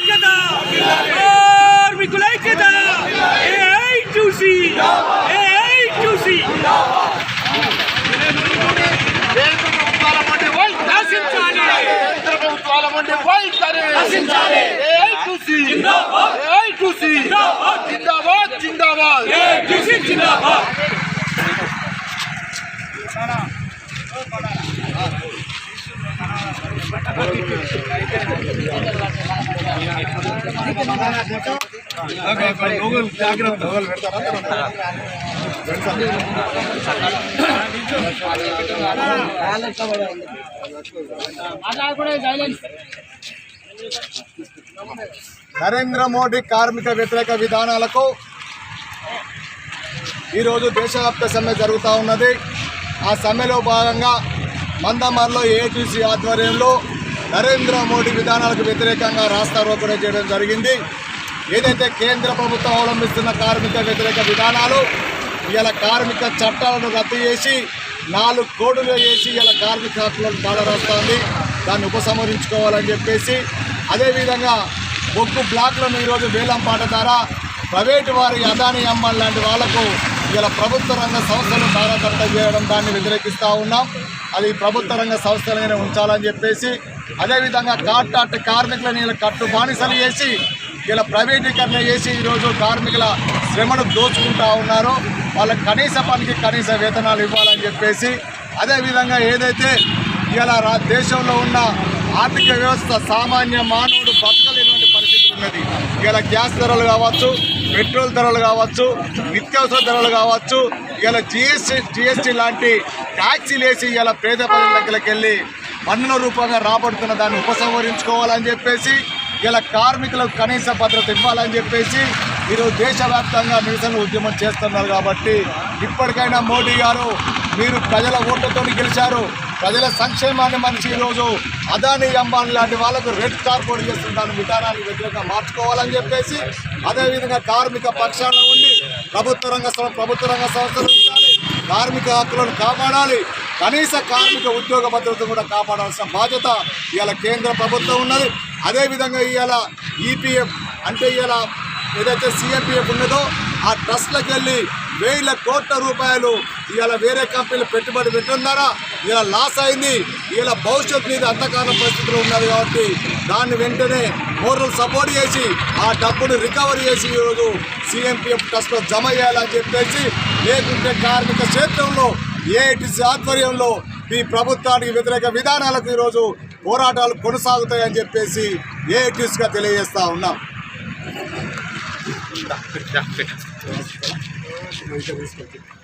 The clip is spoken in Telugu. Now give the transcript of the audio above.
ఐక్యత కార్మికుల ఐక్యత AITUC AITUC కేంద్ర ప్రభుత్వాల మండి వైఖరి నశించాలి కేంద్ర ప్రభుత్వాల మండి వైఖరి నశించాలి. ఏఐటీసీ జిందాబాద్. జిందాబాద్. జిందాబాద్ జిందాబాద్ నరేంద్ర మోడీ కార్మిక వ్యతిరేక విధానాలకు ఈరోజు దేశవ్యాప్త సమ్మె జరుగుతూ ఉన్నది. ఆ సమ్మెలో భాగంగా మందమర్లో ఏటీసీ ఆధ్వర్యంలో నరేంద్ర మోడీ విధానాలకు వ్యతిరేకంగా రాస్తా చేయడం జరిగింది. ఏదైతే కేంద్ర ప్రభుత్వం అవలంబిస్తున్న కార్మిక వ్యతిరేక విధానాలు ఇలా కార్మిక చట్టాలను రద్దు చేసి నాలుగు కోడులు వేసి ఇలా కార్మిక హక్కులను కాలరాస్తోంది దాన్ని ఉపసంహరించుకోవాలని చెప్పేసి అదేవిధంగా బొగ్గు బ్లాక్లను ఈరోజు వేలం పాట ద్వారా ప్రైవేటు వారి అదాని అమ్మల్ లాంటి వాళ్ళకు ఇలా ప్రభుత్వ రంగ సంస్థలు తారతత్త చేయడం దాన్ని వ్యతిరేకిస్తూ ఉన్నాం. అది ప్రభుత్వ రంగ సంస్థలనే ఉంచాలని చెప్పేసి అదేవిధంగా కాట్టాట్ కార్మికులను ఇలా కట్టు బానిసలు చేసి ఇలా ప్రైవేటీకరణ చేసి ఈరోజు కార్మికుల శ్రమను దోచుకుంటా ఉన్నారు. వాళ్ళకి కనీస పనికి కనీస వేతనాలు ఇవ్వాలని చెప్పేసి అదేవిధంగా ఏదైతే ఇలా రా దేశంలో ఉన్న ఆర్థిక వ్యవస్థ సామాన్య మానవుడు బతకలేనటువంటి పరిస్థితి ఉన్నది. ఇలా గ్యాస్ ధరలు కావచ్చు పెట్రోల్ ధరలు కావచ్చు నిత్యావసర ధరలు కావచ్చు ఇలా జిఎస్టీ జిఎస్టీ లాంటి ట్యాక్సీలు వేసి ఇలా పేద ప్రజల దగ్గరికి వెళ్ళి పన్నుల రూపంగా రాబడుతున్న దాన్ని ఉపసంహరించుకోవాలని చెప్పేసి ఇలా కార్మికులకు కనీస భద్రత ఇవ్వాలని చెప్పేసి ఈరోజు దేశవ్యాప్తంగా నిరసన ఉద్యమం చేస్తున్నారు కాబట్టి ఇప్పటికైనా మోడీ గారు మీరు ప్రజల ఓట్లతో గెలిచారు. ప్రజల సంక్షేమాన్ని మనిషి ఈరోజు అదాని అంబానీ లాంటి వాళ్ళకు రెడ్ కార్పొరేట్ చేస్తున్న విధానాన్ని వ్యతిరేకంగా మార్చుకోవాలని చెప్పేసి అదేవిధంగా కార్మిక పక్షాన ఉండి ప్రభుత్వ రంగ ప్రభుత్వ రంగ సంస్థలు కార్మిక హక్కులను కాపాడాలి. కనీస కార్మిక ఉద్యోగ భద్రత కూడా కాపాడాల్సిన బాధ్యత ఇవాళ కేంద్ర ప్రభుత్వం ఉన్నది. అదేవిధంగా ఇవాళ ఈపీఎఫ్ అంటే ఇవాళ ఏదైతే సిఎంపీఎఫ్ ఉన్నదో ఆ ట్రస్ట్లకు వెళ్ళి వేల కోట్ల రూపాయలు ఇవాళ వేరే కంపెనీలు పెట్టుబడి పెట్టడం ద్వారా ఇలా లాస్ అయింది. ఇలా భవిష్యత్తు మీద అంతకాలం పరిస్థితులు ఉన్నది కాబట్టి దాన్ని వెంటనే మోరల్ సపోర్ట్ చేసి ఆ డబ్బును రికవరీ చేసి ఈరోజు సిఎంపీఎఫ్ ట్రస్ట్లో జమ చేయాలని చెప్పేసి లేకుంటే కార్మిక క్షేత్రంలో ఏఐటిసి ఆధ్వర్యంలో ఈ ప్రభుత్వానికి వ్యతిరేక విధానాలకు ఈరోజు పోరాటాలు కొనసాగుతాయని చెప్పేసి ఏఐటిస్గా తెలియజేస్తా ఉన్నాం.